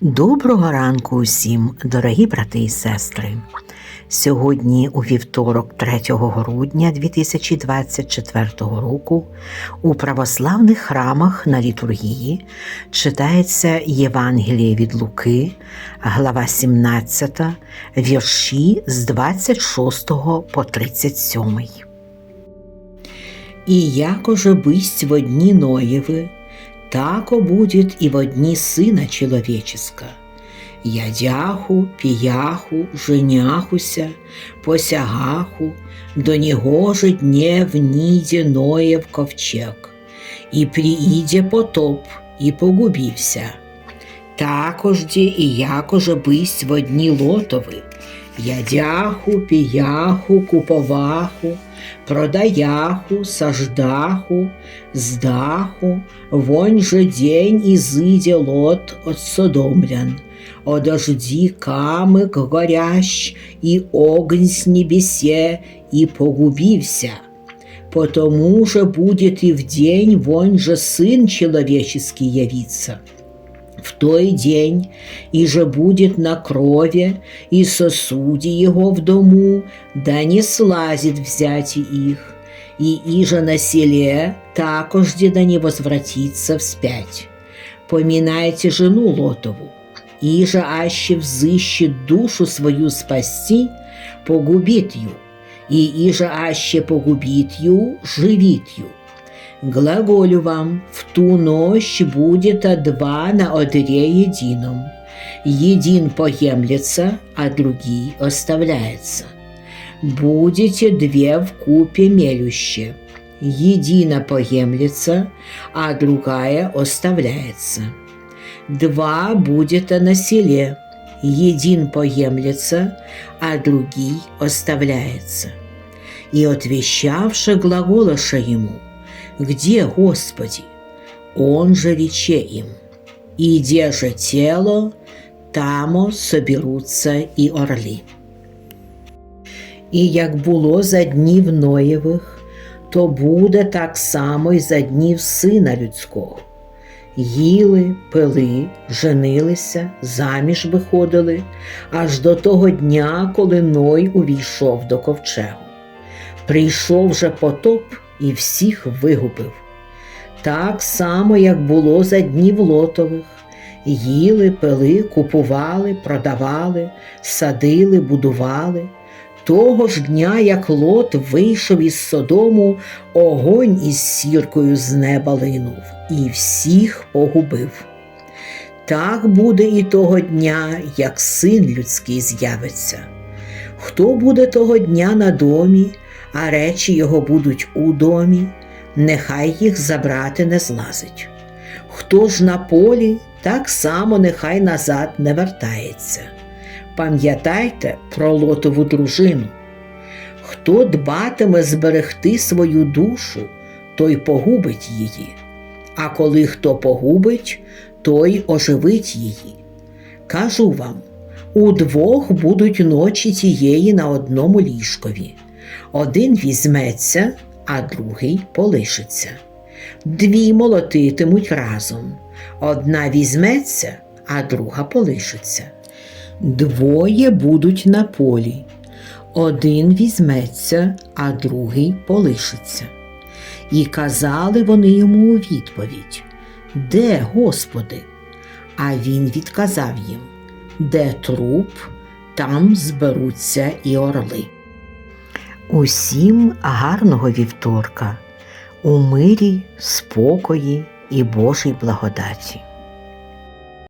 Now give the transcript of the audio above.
Доброго ранку усім, дорогі брати і сестри. Сьогодні, у вівторок, 3 грудня 2024 року, у православних храмах на літургії читається Євангеліє від Луки, глава 17, вірші з 26 по 37. И якоже бысть во дни Ноевы, тако будет и во дни Сына Человеческа. Ядяху, пияху, женяхуся, посягаху, до него же дне вніде Ноев ковчег, и прииде потоп, и погубівся Такожді і якоже бысть в одні лотови, ядяху, пияху, куповаху, продаяху, саждаху, здаху, вонь же день изыде лот от содомлян, одожди камык горящ, и огонь с небесе, и погубився. Потому же будет и в день вонь же Сын Человеческий явиться. В той день и же будет на крови и сосуде его в дому, да не слазит взять их, и иже на селе такожде да не возвратится вспять. Поминайте жену Лотову, иже аще взыщет душу свою спасти, погубит ю, и иже аще погубит ю, живит ю. Глаголю вам, в ту ночь будет два на одре едином. Един поемлется, а другий оставляется. Будете две в купе мелюще. Едина поемлется, а другая оставляется. Два будет на селе. Един поемлется, а другий оставляется. И отвещавши глаголоша ему – где, Господи? Он же рече им, и где же тело, тамо соберутся і орлі. І як було за днів Ноєвих, то буде так само й за днів Сина Людського. Їли, пили, женилися, заміж виходили, аж до того дня, коли Ной увійшов до ковчегу. Прийшов же потоп і всіх вигубив. Так само, як було за днів лотових. Їли, пили, купували, продавали, садили, будували. Того ж дня, як лот вийшов із Содому, огонь із сіркою з неба линув і всіх погубив. Так буде і того дня, як син людський з'явиться. Хто буде того дня на домі, а речі його будуть у домі, нехай їх забрати не злазить. Хто ж на полі, так само нехай назад не вертається. Пам'ятайте про лотову дружину. Хто дбатиме зберегти свою душу, той погубить її, а коли хто погубить, той оживить її. Кажу вам, удвох будуть ночі тієї на одному ліжкові. Один візьметься, а другий полишиться. Дві молотитимуть разом. Одна візьметься, а друга полишиться. Двоє будуть на полі. Один візьметься, а другий полишиться. І казали вони йому у відповідь Де, Господи? А він відказав їм Де труп, там зберуться і орли. Усім гарного вівторка, у мирі, спокої і Божій благодаті.